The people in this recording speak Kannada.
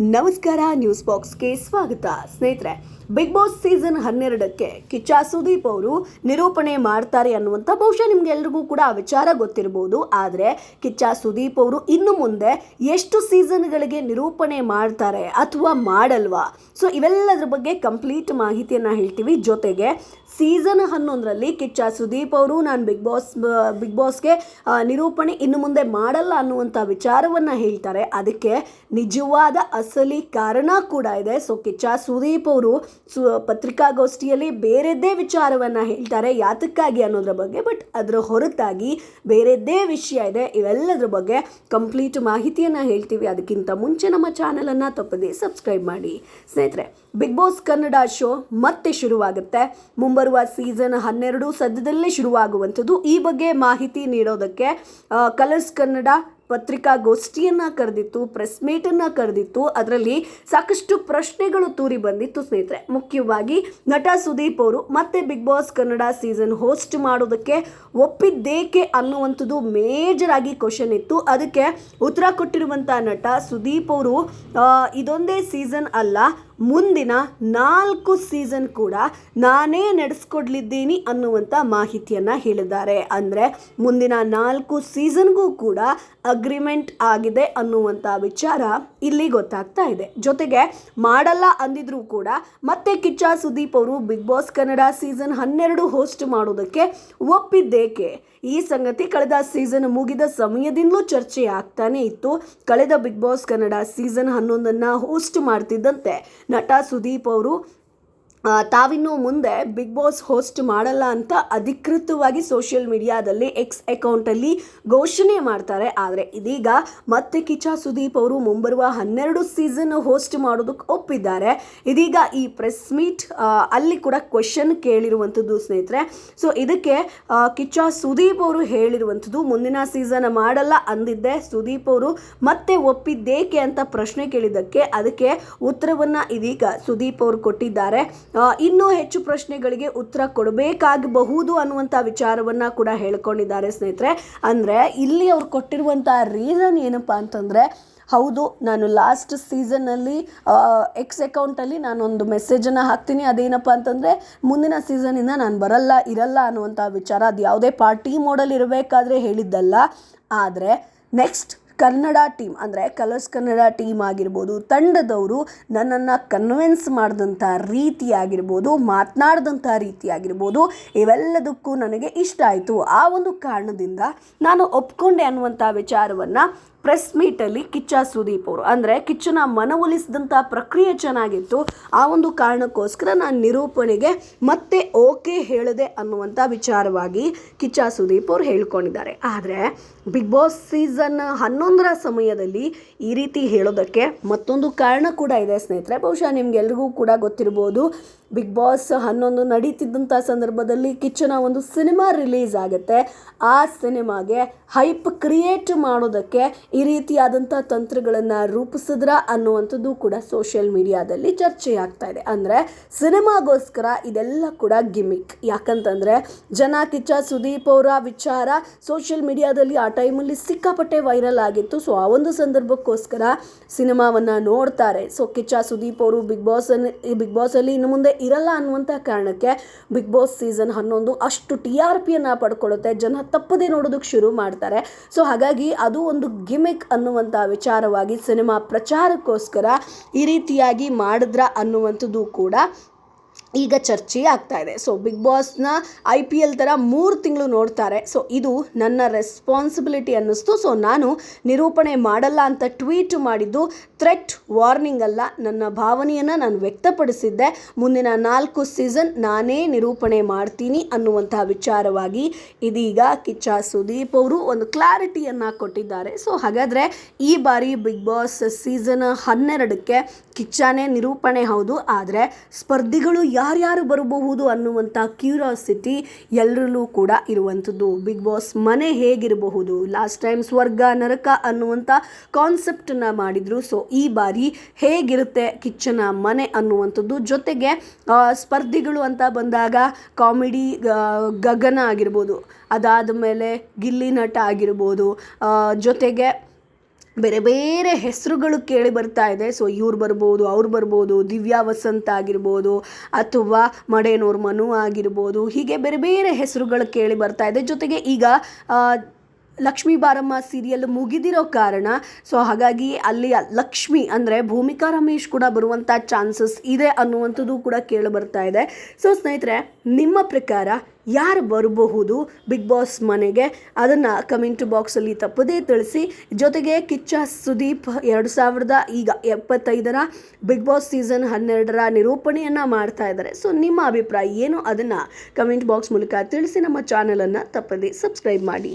ನಮಸ್ಕಾರ, ನ್ಯೂಸ್ ಬಾಕ್ಸ್ಗೆ ಸ್ವಾಗತ. ಸ್ನೇಹಿತರೆ, ಬಿಗ್ ಬಾಸ್ ಸೀಸನ್ ಹನ್ನೆರಡಕ್ಕೆ ಕಿಚ್ಚ ಸುದೀಪ್ ಅವರು ನಿರೂಪಣೆ ಮಾಡ್ತಾರೆ ಅನ್ನುವಂಥ ಬಹುಶಃ ನಿಮ್ಗೆ ಎಲ್ರಿಗೂ ಕೂಡ ಆ ವಿಚಾರ ಗೊತ್ತಿರಬಹುದು ಆದರೆ ಕಿಚ್ಚ ಸುದೀಪ್ ಅವರು ಇನ್ನು ಮುಂದೆ ಎಷ್ಟು ಸೀಸನ್ಗಳಿಗೆ ನಿರೂಪಣೆ ಮಾಡ್ತಾರೆ ಅಥವಾ ಮಾಡಲ್ವಾ? ಸೊ, ಇವೆಲ್ಲದರ ಬಗ್ಗೆ ಕಂಪ್ಲೀಟ್ ಮಾಹಿತಿಯನ್ನು ಹೇಳ್ತೀವಿ. ಜೊತೆಗೆ ಸೀಸನ್ ಹನ್ನೊಂದರಲ್ಲಿ ಕಿಚ್ಚ ಸುದೀಪ್ ಅವರು ನಾನು ಬಿಗ್ ಬಾಸ್, ಬಿಗ್ ಬಾಸ್ಗೆ ನಿರೂಪಣೆ ಇನ್ನು ಮುಂದೆ ಮಾಡಲ್ಲ ಅನ್ನುವಂಥ ವಿಚಾರವನ್ನು ಹೇಳ್ತಾರೆ. ಅದಕ್ಕೆ ನಿಜವಾದ ಅಸಲಿ ಕಾರಣ ಕೂಡ ಇದೆ. ಸೊ, ಕಿಚ್ಚ ಸುದೀಪ್ ಅವರು ಸು, ಪತ್ರಿಕಾಗೋಷ್ಠಿಯಲ್ಲಿ ಬೇರೆದ್ದೇ ವಿಚಾರವನ್ನು ಹೇಳ್ತಾರೆ ಯಾತಕ್ಕಾಗಿ ಅನ್ನೋದ್ರ ಬಗ್ಗೆ, ಬಟ್ ಅದರ ಹೊರತಾಗಿ ಬೇರೆದ್ದೇ ವಿಷಯ ಇದೆ. ಇವೆಲ್ಲದ್ರ ಬಗ್ಗೆ ಕಂಪ್ಲೀಟ್ ಮಾಹಿತಿಯನ್ನು ಹೇಳ್ತೀವಿ. ಅದಕ್ಕಿಂತ ಮುಂಚೆ ನಮ್ಮ ಚಾನಲನ್ನು ತಪ್ಪದೆ ಸಬ್ಸ್ಕ್ರೈಬ್ ಮಾಡಿ. ಸ್ನೇಹಿತರೆ, ಬಿಗ್ ಬಾಸ್ ಕನ್ನಡ ಶೋ ಮತ್ತೆ ಶುರುವಾಗುತ್ತೆ. ಮುಂಬರುವ ಸೀಸನ್ ಹನ್ನೆರಡು ಸದ್ಯದಲ್ಲೇ ಶುರುವಾಗುವಂಥದ್ದು. ಈ ಬಗ್ಗೆ ಮಾಹಿತಿ ನೀಡೋದಕ್ಕೆ ಕಲರ್ಸ್ ಕನ್ನಡ ಪತ್ರಿಕಾಗೋಷ್ಠಿಯನ್ನು ಕರೆದಿತ್ತು ಪ್ರೆಸ್ ಮೀಟನ್ನು ಕರೆದಿತ್ತು, ಅದರಲ್ಲಿ ಸಾಕಷ್ಟು ಪ್ರಶ್ನೆಗಳು ತೂರಿ ಬಂದಿತ್ತು ಸ್ನೇಹಿತರೆ. ಮುಖ್ಯವಾಗಿ ನಟ ಸುದೀಪ್ ಅವರು, ಮತ್ತೆ Bigg Boss Kannada season host ಮಾಡೋದಕ್ಕೆ ಒಪ್ಪಿದ್ದೇಕೆ ಅನ್ನುವಂಥದ್ದು ಮೇಜರ್ ಆಗಿ ಕ್ವಶನ್ ಇತ್ತು. ಅದಕ್ಕೆ ಉತ್ತರ ಕೊಟ್ಟಿರುವಂಥ ನಟ ಸುದೀಪ್ ಅವರು ಇದೊಂದೇ ಸೀಸನ್ ಅಲ್ಲ ಮುಂದಿನ ನಾಲ್ಕು ಸೀಸನ್ ಕೂಡ ನಾನೇ ನಡೆಸ್ಕೊಡ್ಲಿದ್ದೀನಿ ಅನ್ನುವಂಥ ಮಾಹಿತಿಯನ್ನು ಹೇಳಿದ್ದಾರೆ. ಅಂದರೆ ಮುಂದಿನ ನಾಲ್ಕು ಸೀಸನ್ಗೂ ಕೂಡ ಅಗ್ರಿಮೆಂಟ್ ಆಗಿದೆ ಅನ್ನುವಂಥ ವಿಚಾರ ಇಲ್ಲಿ ಗೊತ್ತಾಗ್ತಾ ಇದೆ. ಜೊತೆಗೆ ಮಾಡಲ್ಲ ಅಂದಿದ್ರು ಕೂಡ ಮತ್ತೆ ಕಿಚ್ಚ ಸುದೀಪ್ ಅವರು ಬಿಗ್ ಬಾಸ್ ಕನ್ನಡ ಸೀಸನ್ ಹನ್ನೆರಡು ಹೋಸ್ಟ್ ಮಾಡೋದಕ್ಕೆ ಒಪ್ಪಿದ್ದೇಕೆ? ಈ ಸಂಗತಿ ಕಳೆದ ಸೀಸನ್ ಮುಗಿದ ಸಮಯದಿಂದಲೂ ಚರ್ಚೆ ಆಗ್ತಾನೆ ಇತ್ತು. ಕಳೆದ ಬಿಗ್ ಬಾಸ್ ಕನ್ನಡ ಸೀಸನ್ ಹನ್ನೊಂದನ್ನು ಹೋಸ್ಟ್ ಮಾಡ್ತಿದ್ದಂತೆ. ನಟ ಸುದೀಪ್ ಅವರು ತಾವಿನ್ನು ಮುಂದೆ ಬಿಗ್ ಬಾಸ್ ಹೋಸ್ಟ್ ಮಾಡಲ್ಲ ಅಂತ ಅಧಿಕೃತವಾಗಿ ಸೋಷಿಯಲ್ ಮೀಡಿಯಾದಲ್ಲಿ ಎಕ್ಸ್ ಅಕೌಂಟಲ್ಲಿ ಘೋಷಣೆ ಮಾಡ್ತಾರೆ. ಆದರೆ ಇದೀಗ ಮತ್ತೆ ಕಿಚ್ಚ ಸುದೀಪ್ ಅವರು ಮುಂಬರುವ ಹನ್ನೆರಡು ಸೀಸನ್ ಹೋಸ್ಟ್ ಮಾಡೋದಕ್ಕೆ ಒಪ್ಪಿದ್ದಾರೆ. ಇದೀಗ ಈ ಪ್ರೆಸ್ ಮೀಟ್ ಅಲ್ಲಿ ಕೂಡ ಕ್ವೆಶನ್ ಕೇಳಿರುವಂಥದ್ದು ಸ್ನೇಹಿತರೆ. ಸೊ ಇದಕ್ಕೆ ಕಿಚ್ಚ ಸುದೀಪ್ ಅವರು ಹೇಳಿರುವಂಥದ್ದು ಮುಂದಿನ ಸೀಸನ್ ಮಾಡಲ್ಲ ಅಂದಿದ್ದೆ. ಸುದೀಪ್ ಅವರು ಮತ್ತೆ ಒಪ್ಪಿದ್ದೇಕೆ ಅಂತ ಪ್ರಶ್ನೆ ಕೇಳಿದ್ದಕ್ಕೆ ಅದಕ್ಕೆ ಉತ್ತರವನ್ನು ಇದೀಗ ಸುದೀಪ್ ಅವರು ಕೊಟ್ಟಿದ್ದಾರೆ. ಇನ್ನೂ ಹೆಚ್ಚು ಪ್ರಶ್ನೆಗಳಿಗೆ ಉತ್ತರ ಕೊಡಬೇಕಾಗಬಹುದು ಅನ್ನುವಂಥ ವಿಚಾರವನ್ನು ಕೂಡ ಹೇಳ್ಕೊಂಡಿದ್ದಾರೆ ಸ್ನೇಹಿತರೆ. ಅಂದರೆ ಇಲ್ಲಿ ಅವ್ರು ಕೊಟ್ಟಿರುವಂಥ ರೀಸನ್ ಏನಪ್ಪ ಅಂತಂದರೆ, ಹೌದು, ನಾನು ಲಾಸ್ಟ್ ಸೀಸನ್ನಲ್ಲಿ ಎಕ್ಸ್ ಅಕೌಂಟಲ್ಲಿ ನಾನೊಂದು ಮೆಸೇಜನ್ನು ಹಾಕ್ತೀನಿ. ಅದೇನಪ್ಪ ಅಂತಂದರೆ, ಮುಂದಿನ ಸೀಸನಿಂದ ನಾನು ಬರಲ್ಲ, ಇರಲ್ಲ ಅನ್ನುವಂಥ ವಿಚಾರ. ಅದು ಯಾವುದೇ ಪಾರ್ಟಿ ಮೋಡಲ್ ಇರಬೇಕಾದ್ರೆ ಹೇಳಿದ್ದಲ್ಲ. ಆದರೆ ನೆಕ್ಸ್ಟ್ ಕನ್ನಡ ಟೀಮ್, ಅಂದರೆ ಕಲರ್ಸ್ ಕನ್ನಡ ಟೀಮ್ ಆಗಿರ್ಬೋದು, ತಂಡದವರು ನನ್ನನ್ನು ಕನ್ವಿನ್ಸ್ ಮಾಡಿದಂಥ ರೀತಿ ಆಗಿರ್ಬೋದು, ಮಾತನಾಡಿದಂಥ ರೀತಿ ಆಗಿರ್ಬೋದು, ಇವೆಲ್ಲದಕ್ಕೂ ನನಗೆ ಇಷ್ಟ ಆಯಿತು. ಆ ಒಂದು ಕಾರಣದಿಂದ ನಾನು ಒಪ್ಕೊಂಡೆ ಅನ್ನುವಂಥ ವಿಚಾರವನ್ನು ಪ್ರೆಸ್ ಮೀಟಲ್ಲಿ ಕಿಚ್ಚ ಸುದೀಪ್ ಅವರು. ಅಂದರೆ ಕಿಚ್ಚನ ಮನವೊಲಿಸಿದಂಥ ಪ್ರಕ್ರಿಯೆ ಚೆನ್ನಾಗಿತ್ತು. ಆ ಒಂದು ಕಾರಣಕ್ಕೋಸ್ಕರ ನಾನು ನಿರೂಪಣೆಗೆ ಮತ್ತೆ ಓಕೆ ಹೇಳಿದೆ ಅನ್ನುವಂಥ ವಿಚಾರವಾಗಿ ಕಿಚ್ಚ ಸುದೀಪ್ ಅವರು ಹೇಳ್ಕೊಂಡಿದ್ದಾರೆ. ಆದರೆ ಬಿಗ್ ಬಾಸ್ ಸೀಸನ್ ಹನ್ನೊಂದರ ಸಮಯದಲ್ಲಿ ಈ ರೀತಿ ಹೇಳೋದಕ್ಕೆ ಮತ್ತೊಂದು ಕಾರಣ ಕೂಡ ಇದೆ ಸ್ನೇಹಿತರೆ. ಬಹುಶಃ ನಿಮ್ಗೆಲ್ರಿಗೂ ಕೂಡ ಗೊತ್ತಿರ್ಬೋದು. ಬಿಗ್ ಬಾಸ್ ಹನ್ನೊಂದು ನಡೀತಿದ್ದಂಥ ಸಂದರ್ಭದಲ್ಲಿ ಕಿಚ್ಚನ ಒಂದು ಸಿನಿಮಾ ರಿಲೀಸ್ ಆಗುತ್ತೆ. ಆ ಸಿನಿಮಾಗೆ ಹೈಪ್ ಕ್ರಿಯೇಟ್ ಮಾಡೋದಕ್ಕೆ ಈ ರೀತಿಯಾದಂಥ ತಂತ್ರಗಳನ್ನು ರೂಪಿಸಿದ್ರ ಅನ್ನುವಂಥದ್ದು ಕೂಡ ಸೋಷಿಯಲ್ ಮೀಡಿಯಾದಲ್ಲಿ ಚರ್ಚೆ ಆಗ್ತಾ ಇದೆ. ಅಂದರೆ ಸಿನಿಮಾಗೋಸ್ಕರ ಇದೆಲ್ಲ ಕೂಡ ಗಿಮಿಕ್. ಯಾಕಂತಂದರೆ ಜನ ಕಿಚ್ಚ, ಸುದೀಪ್ ಅವರ ವಿಚಾರ ಸೋಷಿಯಲ್ ಮೀಡಿಯಾದಲ್ಲಿ ಆ ಟೈಮಲ್ಲಿ ಸಿಕ್ಕಾಪಟ್ಟೆ ವೈರಲ್ ಆಗಿತ್ತು. ಸೊ, ಆ ಒಂದು ಸಂದರ್ಭಕ್ಕೋಸ್ಕರ ಸಿನಿಮಾವನ್ನು ನೋಡ್ತಾರೆ. ಸೊ, ಕಿಚ್ಚ, ಸುದೀಪ್ ಅವರು ಬಿಗ್ ಬಾಸ್ ಬಿಗ್ ಬಾಸಲ್ಲಿ ಇನ್ನು ಮುಂದೆ ಇರಲ್ಲ ಅನ್ನುವಂಥ ಕಾರಣಕ್ಕೆ ಬಿಗ್ ಬಾಸ್ ಸೀಸನ್ ಹನ್ನೊಂದು ಅಷ್ಟು ಟಿ ಆರ್ ಪಿಯನ್ನು ಪಡ್ಕೊಳ್ಳುತ್ತೆ. ಜನ ತಪ್ಪದೇ ನೋಡೋದಕ್ಕೆ ಶುರು ಮಾಡ್ತಾರೆ. ಸೊ ಹಾಗಾಗಿ ಅದು ಒಂದು ಗಿಮಿಕ್ ಅನ್ನುವಂಥ ವಿಚಾರವಾಗಿ ಸಿನಿಮಾ ಪ್ರಚಾರಕ್ಕೋಸ್ಕರ ಈ ರೀತಿಯಾಗಿ ಮಾಡಿದ್ರ ಅನ್ನುವಂಥದ್ದು ಕೂಡ ಈಗ ಚರ್ಚೆ ಆಗ್ತಾ ಇದೆ. ಸೊ ಬಿಗ್ ಬಾಸ್ನ ಐ ಪಿ ಎಲ್ ಥರ ಮೂರು ತಿಂಗಳು ನೋಡ್ತಾರೆ. ಸೊ ಇದು ನನ್ನ ರೆಸ್ಪಾನ್ಸಿಬಿಲಿಟಿ ಅನ್ನಿಸ್ತು. ಸೊ ನಾನು ನಿರೂಪಣೆ ಮಾಡಲ್ಲ ಅಂತ ಟ್ವೀಟ್ ಮಾಡಿದ್ದು ಥ್ರೆಟ್ ವಾರ್ನಿಂಗ್ ಅಲ್ಲ. ನನ್ನ ಭಾವನೆಯನ್ನು ನಾನು ವ್ಯಕ್ತಪಡಿಸಿದ್ದೆ. ಮುಂದಿನ ನಾಲ್ಕು ಸೀಸನ್ ನಾನೇ ನಿರೂಪಣೆ ಮಾಡ್ತೀನಿ ಅನ್ನುವಂತಹ ವಿಚಾರವಾಗಿ ಇದೀಗ ಕಿಚ್ಚ ಸುದೀಪ್ ಅವರು ಒಂದು ಕ್ಲಾರಿಟಿಯನ್ನು ಕೊಟ್ಟಿದ್ದಾರೆ. ಸೊ ಹಾಗಾದರೆ ಈ ಬಾರಿ ಬಿಗ್ ಬಾಸ್ ಸೀಸನ್ ಹನ್ನೆರಡಕ್ಕೆ ಕಿಚ್ಚಾನೇ ನಿರೂಪಣೆ ಹೌದು. ಆದರೆ ಸ್ಪರ್ಧಿಗಳು ಯಾರ್ಯಾರು ಬರಬಹುದು ಅನ್ನುವಂಥ ಕ್ಯೂರಿಯಾಸಿಟಿ ಎಲ್ಲರಲ್ಲೂ ಕೂಡ ಇರುವಂಥದ್ದು. ಬಿಗ್ ಬಾಸ್ ಮನೆ ಹೇಗಿರಬಹುದು? ಲಾಸ್ಟ್ ಟೈಮ್ ಸ್ವರ್ಗ, ನರಕ ಅನ್ನುವಂಥ ಕಾನ್ಸೆಪ್ಟನ್ನ ಮಾಡಿದರು. ಸೊ, ಈ ಬಾರಿ ಹೇಗಿರುತ್ತೆ ಕಿಚ್ಚನ ಮನೆ ಅನ್ನುವಂಥದ್ದು? ಜೊತೆಗೆ ಸ್ಪರ್ಧಿಗಳು ಅಂತ ಬಂದಾಗ ಕಾಮಿಡಿ ಗಗನ ಆಗಿರ್ಬೋದು ಅದಾದ ಮೇಲೆ ಗಿಲ್ಲಿ ನಟ ಆಗಿರ್ಬೋದು ಜೊತೆಗೆ ಬೇರೆ ಬೇರೆ ಹೆಸರುಗಳು ಕೇಳಿ ಬರ್ತಾ ಇದೆ. ಸೊ ಇವ್ರು ಬರ್ಬೋದು, ಅವ್ರು ಬರ್ಬೋದು, ದಿವ್ಯಾ ವಸಂತ ಆಗಿರ್ಬೋದು, ಅಥವಾ ಮಡೇನೂರ್ ಮನು ಆಗಿರ್ಬೋದು, ಹೀಗೆ ಬೇರೆ ಬೇರೆ ಹೆಸರುಗಳು ಕೇಳಿ ಬರ್ತಾ ಇದೆ. ಜೊತೆಗೆ ಈಗ ಲಕ್ಷ್ಮೀ ಬಾರಮ್ಮ ಸೀರಿಯಲ್ ಮುಗಿದಿರೋ ಕಾರಣ ಸೊ ಹಾಗಾಗಿ ಅಲ್ಲಿ ಲಕ್ಷ್ಮಿ ಅಂದರೆ ಭೂಮಿಕಾ ರಮೇಶ್ ಕೂಡ ಬರುವಂಥ ಚಾನ್ಸಸ್ ಇದೆ ಅನ್ನುವಂಥದ್ದು ಕೂಡ ಕೇಳಿ ಬರ್ತಾ ಇದೆ. ಸೊ ಸ್ನೇಹಿತರೆ, ನಿಮ್ಮ ಪ್ರಕಾರ ಯಾರು ಬರಬಹುದು ಬಿಗ್ ಬಾಸ್ ಮನೆಗೆ? ಅದನ್ನು ಕಮೆಂಟ್ ಬಾಕ್ಸಲ್ಲಿ ತಪ್ಪದೇ ತಿಳಿಸಿ. ಜೊತೆಗೆ ಕಿಚ್ಚ ಸುದೀಪ್ ಎರಡು ಸಾವಿರದ ಈಗ ಎಪ್ಪತ್ತೈದರ ಬಿಗ್ ಬಾಸ್ ಸೀಸನ್ ಹನ್ನೆರಡರ ನಿರೂಪಣೆಯನ್ನು ಮಾಡ್ತಾ ಇದ್ದಾರೆ. ಸೊ ನಿಮ್ಮ ಅಭಿಪ್ರಾಯ ಏನು? ಅದನ್ನು ಕಮೆಂಟ್ ಬಾಕ್ಸ್ ಮೂಲಕ ತಿಳಿಸಿ. ನಮ್ಮ ಚಾನಲನ್ನು ತಪ್ಪದೇ ಸಬ್ಸ್ಕ್ರೈಬ್ ಮಾಡಿ.